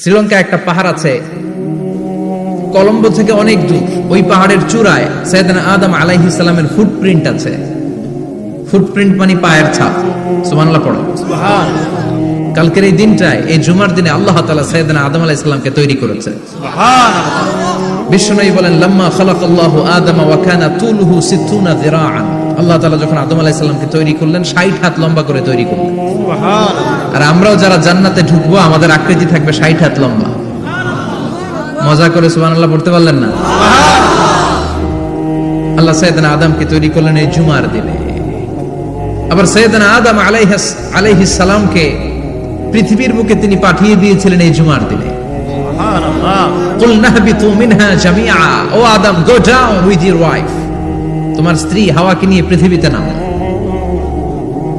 শ্রীলঙ্কা একটা পাহাড় আছে। কলম্বো থেকে অনেক দূর। ওই পাহাড়ের চূড়ায় সৈয়দনা আদম আলাইহিস সালামের ফুটপ্রিন্ট আছে। ফুটপ্রিন্ট মানে পায়ের ছাপ। সুবহানাল্লাহ পড়ো। কালকের এই দিনটায় এই জুমার দিনে আল্লাহ তাআলা সৈয়দনা আদম আলাইহিস সালামকে তৈরি করেছে। বিশ্বনবী বলেন লাম্মা খালাকাল্লাহু আদম ওয়া কানা তুলুহু 60 যিরাআন। আল্লাহ তাআলা যখন আদম আলাইহিস সালামকে তৈরি করলেন 60 হাত লম্বা করে তৈরি করলেন। আর আমরাও যারা জান্নাতে ঢুকবো, আমাদের আকৃতি থাকবে 60 হাত লম্বা। মজা করে সুবহানাল্লাহ পড়তে পারলেন না? আল্লাহ সৈয়দনা আদমকে তৈরি করলেন এই জুমার দিনে। আবার সৈয়দনা আদম আলাইহিস আলাইহিস সালামকে পৃথিবীর বুকে তিনি পাঠিয়ে দিয়েছিলেন এই জুমার দিনে। তোমার স্ত্রী হাওয়াকে নিয়ে পৃথিবীতে নামো।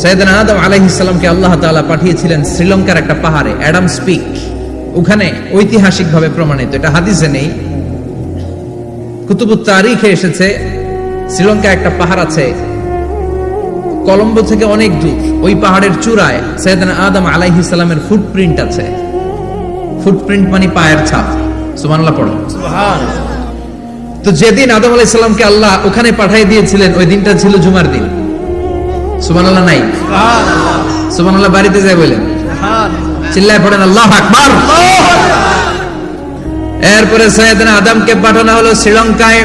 সৈয়দনা আদম আল্লাহ তাআলা পাঠিয়েছিলেন শ্রীলঙ্কার একটা পাহাড়ে ওখানে ঐতিহাসিকভাবে প্রমাণিত এটা হাদিসে নেই। কুতুবুত তারিখে এসেছে শ্রীলঙ্কা একটা পাহাড় আছে কলম্বো থেকে অনেক দূর। ওই পাহাড়ের চূড়ায় সৈয়দনা আদম আলাইহিস সালামের ফুটপ্রিন্ট আছে। ফুটপ্রিন্ট মানে পায়ের ছাপ। সুবহানাল্লাহ পড়ো। তো যেদিন আদম আলাইহিস সালামকে আল্লাহ ওখানে পাঠিয়ে দিয়েছিলেন ওই দিনটা ছিল জুমার দিন। সুবহানাল্লাহ নাই। সুবহানাল্লাহ বাড়িতে যাই বলেন। চিল্লায় পড়েন, আল্লাহ আকবার। এরপরে সৈয়দনা আদমকে পাঠানো হলো শ্রীলঙ্কায়।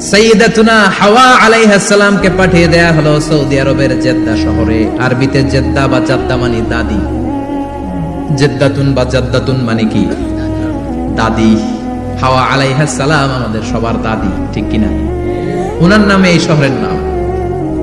সৈয়দাতুনা হাওয়া আলাইহিস সালামকে পাঠিয়ে দেয়া হলো সৌদি আরবের জেদ্দা শহরে। আরবিতে জেদ্দা বা জাদ্দা মানে দাদি। জেদ্দাতুন বা জাদ্দাতুন মানে কি? দাদি। হাওয়া আলাইহিস সালাম আমাদের সবার দাদি, ঠিক কিনা? উনার নামে এই শহরের নাম।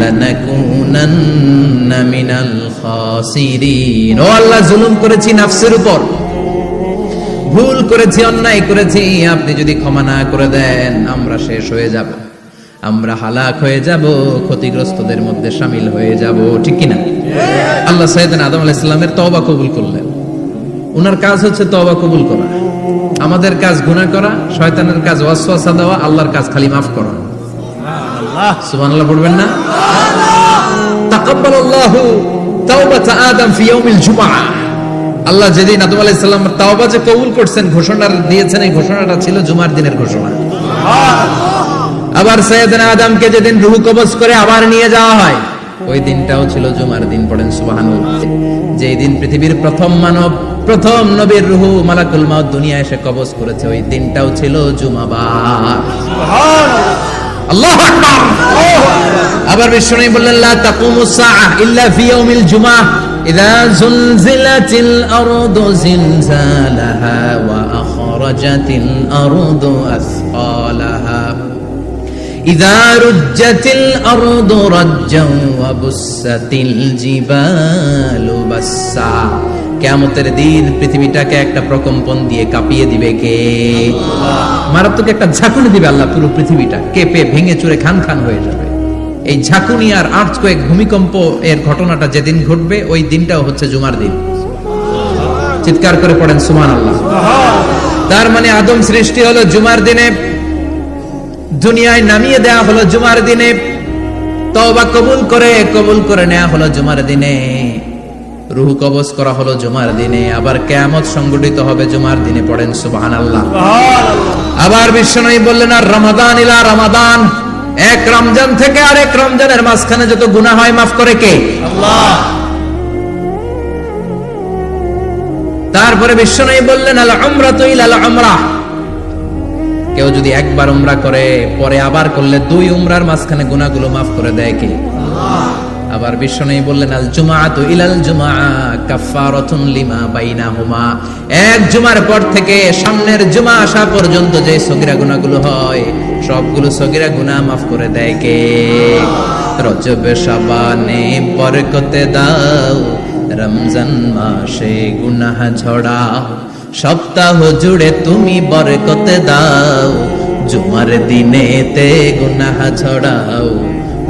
লানাকুনান্না মিনাল ও আল্লাহ, জুলুম করেছি নাফসের উপর। ভুল করেছি, অন্যায় করেছি, আপনি যদি ক্ষমা না করে দেন, আমরা শেষ হয়ে যাব। আমরা হালাক হয়ে যাব, ক্ষতিগ্রস্তদের মধ্যে সামিল হয়ে যাব, ঠিক কিনা? আল্লাহ সৈয়দান আদম আলাহ ইসলামের তবা কবুল করলেন। উনার কাজ হচ্ছে তবা কবুল করা। আমাদের কাজ গুণা করা, শয়তানের কাজ ওয়াসওয়াসা দেওয়া, আল্লাহর কাজ খালি মাফ করা। সুবহানাল্লাহ, পড়বেন না? তাকাব্বালাল্লাহু তাওবাতা আদম ফি ইয়াউমিল জুমআহ আল্লাহ যেদিন আদম আলাইহিস সালাম তাওবা যে কবুল করছেন ঘোষণা দিয়েছেন এই ঘোষণাটা ছিল জুমার দিনের ঘোষণা। আবার সৈয়দনা আদমকে যেদিন রূহ কবজ করে আবার নিয়ে যাওয়া হয় ওই দিনটাও ছিল জুমার দিন পড়েন সুবহানাল্লাহ। যেই দিন পৃথিবীর প্রথম মানব প্রথম নবীর রূহ মালাকুল মাউত দুনিয়া এসে কবজ করেছে ওই দিনটাও ছিল জুমাবার। আল্লাহু আবার বিশ্বনবী বললেন, লা তাকুমুস সাআহ ইল্লা ফি ইয়াউমিল জুমআহ ইযা জুলজিলাতিল আরদু জিলজালাহা ওয়া আখরাজাতিল আরদু আসফালাহা। রুজ্জাতিল আরদু রাজ্জান ওয়া বুসাতিল জিবালু বাসসা কিয়ামতের দিন পৃথিবীটাকে একটা প্রকম্পন দিয়ে কাঁপিয়ে দিবে কে? মারাত্মক একটা ঝাঁকুনি দিবে আল্লাহ পুরো পৃথিবীটা। কেঁপে, ভেঙে চুরে, খান খান হয়ে যাবে। এই ঝাঁকুনি আর আর্থকোয়েক ভূমিকম্প এর ঘটনাটা যেদিন ঘটবে, ওই দিনটাও হচ্ছে জুমার দিন। চিৎকার করে পড়েন সুমান আল্লাহ তার মানে আদম সৃষ্টি হলো জুমার দিনে, দুনিয়ায় নামিয়ে দেয়া হলো জুমার দিনে, তওবা কবুল করে কবুল করে নেওয়া হলো জুমার দিনে। রুহ কবজ করা হলো জুমার দিনে আবার কেয়ামত সংগঠিত হবে জুমার দিনে পড়েন সুবহানাল্লাহ। আবার বিশ্বনবী বললেন আর রমাদান ইলা রমাদান। এক রমজান থেকে আরেক রমজানের মাঝখানে যত গুনাহ হয় মাফ করে কে? আল্লাহ। তারপরে বিশ্বনবী বললেন আল আমরা উমরাতু ইলাল উমরাহ কেউ যদি একবার উমরা করে পরে আবার করলে দুই উমরার মাঝখানে গুনাহগুলো মাফ করে দেয় কে? আবার বিশ্বনবী বললেন, আল জুমাআতু ইলাল জুমআ কাফফারাতুন লিমা বাইনা বাইনাহুমা। এক জুমার পর থেকে সামনের জুমা আসা পর্যন্ত যে সগীরা গুনাহগুলো হয়, সবগুলো সগীরা গুনাহ মাফ করে দেয় কে? রজব শাবানে বরকতে দাও, রমজান মাসে গুনাহ ঝড়া সপ্তাহ জুড়ে তুমি বরকতে দাও, জুমার দিনেতে গুনাহ ছড়াও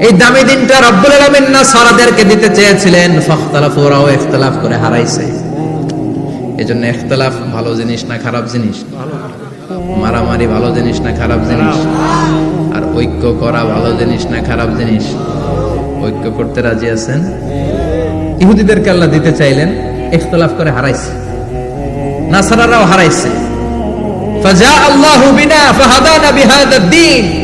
এই দামি দিনটা রব্বুল আলমিন না সারাদেরকে দিতে চেয়েছিলেন, ফখতালাফ, ওরাও ইখতিলাফ করে হারাইছে। এই জন্য ইখতিলাফ ভালো জিনিস না খারাপ জিনিস? মারামারি ভালো জিনিস না খারাপ জিনিস? আর ঐক্য করা ভালো জিনিস না খারাপ জিনিস? ঐক্য করতে রাজি আছেন? ইহুদিদের কাল্লা দিতে চাইলেন, ইখতলাফ করে হারাইছে। নাসারারাও হারাইছে। ফাজা আল্লাহু বিনা ফাহাদানা বিহাদা দ্বীন।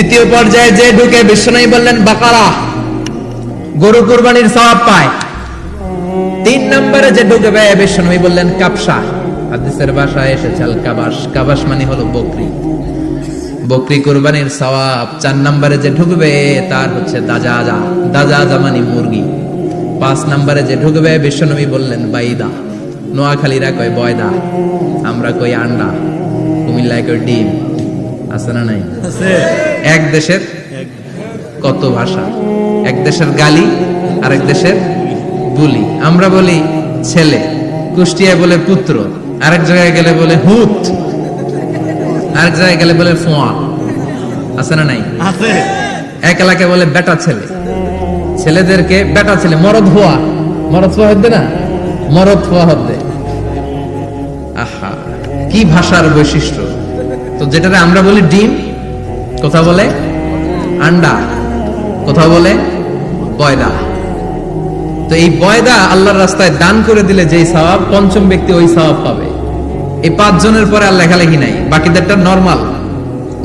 দ্বিতীয় পর্যায়ে যে ঢুকে বিশ্বনবী বললেন, বাকারা, গরু কুরবানির সওয়াব পায়। তিন নম্বরে যে ঢুকবে বিশ্বনবী বললেন কাপসা হাদিসের ভাষায় এসেছে, আল কাবাস কাবাস মানে হলো বকরি। বকরি কুরবানির সওয়াব চার নম্বরে যে ঢুকবে, তার হচ্ছে দাজাজা। দাজাজা মানে মুরগি। পাঁচ নম্বরে যে ঢুকবে বিশ্বনবী বললেন, বাইদা। নোয়াখালীরা কয়, বয়দা। আমরা কই, আন্ডা। কুমিল্লায় কই ডিম। আছে না নাই? এক দেশের কত ভাষা? এক দেশের গালি আর এক দেশের বুলি। আমরা বলি ছেলে কুষ্টিয়ায় বলে পুত্র আরেক জায়গায় গেলে বলে হুত আরেক জায়গায় গেলে বলে ফোয়া। আছে না নাই? এক এলাকায় বলে বেটা ছেলে। ছেলেদেরকে বেটা ছেলে মরদ হওয়া মরদ হওয়া হদ্দে না? মরদ হওয়া হদ্দে আহা কি ভাষার বৈশিষ্ট্য? তো যেটাতে আমরা বলি ডিম কথা বলে আন্ডা কথা বলে বয়দা। তো এই বয়দা আল্লাহর রাস্তায় দান করে দিলে যেই সওয়াব পঞ্চম ব্যক্তি ওই সওয়াব পাবে। এই পাঁচ জনের পরে আর লেখালেখি নাই বাকিদেরটা নরমাল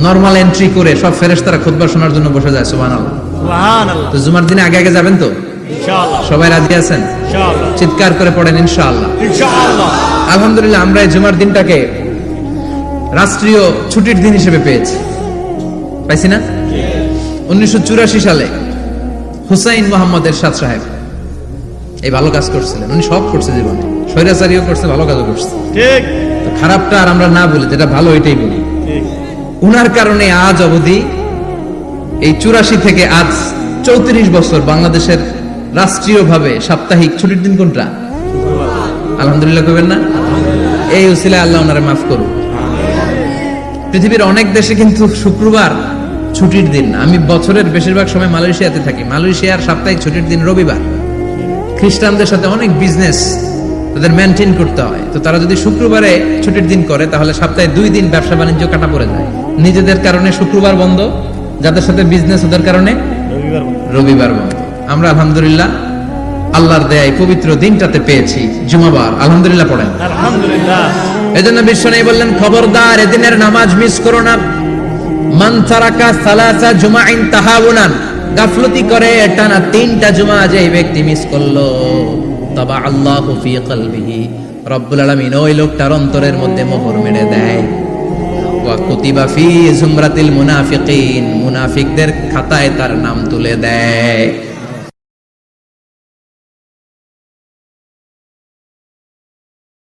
নরমাল এন্ট্রি করে সব ফেরেশতারা খুতবা শোনার জন্য বসে যায় আল্লাহ তো জুমার দিনে আগে আগে যাবেন তো? সবাই রাজি আছেন? চিৎকার করে পড়েন ইনশাআল্লাহ। আলহামদুলিল্লাহ আমরা এই জুমার দিনটাকে রাষ্ট্রীয় ছুটির দিন হিসেবে পেয়েছি। পাইছি না? উনিশশো সালে হুসাইন মোহাম্মদ এরশাদ সাহেব এই ভালো কাজ করছিলেন। উনি সব করছে জীবনে। স্বৈরাচারীও করছে ভালো কাজও করছে। ঠিক। খারাপটা আর আমরা না বলি যেটা ভালো এটাই বলি। উনার কারণে আজ অবধি এই চুরাশি থেকে আজ চৌত্রিশ বছর বাংলাদেশের রাষ্ট্রীয়ভাবে সাপ্তাহিক ছুটির দিন কোনটা? আলহামদুলিল্লাহ কবেন না? এই উসিলায় আল্লাহ ওনারে মাফ করুন পৃথিবীর অনেক দেশে কিন্তু শুক্রবার ছুটির দিন আমি বছরের বেশিরভাগ সময় মালয়েশিয়াতে থাকি। মালয়েশিয়ার সাপ্তাহিক ছুটির দিন রবিবার। খ্রিস্টানদের সাথে অনেক বিজনেস তাদের মেনটেন করতে হয়। তো তারা যদি শুক্রবারে ছুটির দিন করে তাহলে সপ্তাহে দুই দিন ব্যবসা বাণিজ্য কাটা পড়ে যায়। নিজেদের কারণে শুক্রবার বন্ধ যাদের সাথে বিজনেস ওদের কারণে রবিবার বন্ধ। আমরা আলহামদুলিল্লাহ আল্লাহর দেয় পবিত্র দিনটাতে পেয়েছি। জুমাবার। আলহামদুলিল্লাহ পড়েন। আলহামদুলিল্লাহ। এজন্য বিশ্ব নেই বললেন, খবরদার, এদিনের নামাজ মিস করো না। মান তারাকা সালাসা জুমাইন তাহাউনান গাফলতি করে টানা তিনটা জুমা যে ব্যক্তি মিস করল। তবা আল্লাহু ফি কলবিহি। রব্বুল আলামিন ওই লোকটার অন্তরের মধ্যে মোহর মেরে দেয়। ওয়া কুতিবা ফি জুমরাতিল মুনাফিকিন। মুনাফিকদের খাতায় তার নাম তুলে দেয়।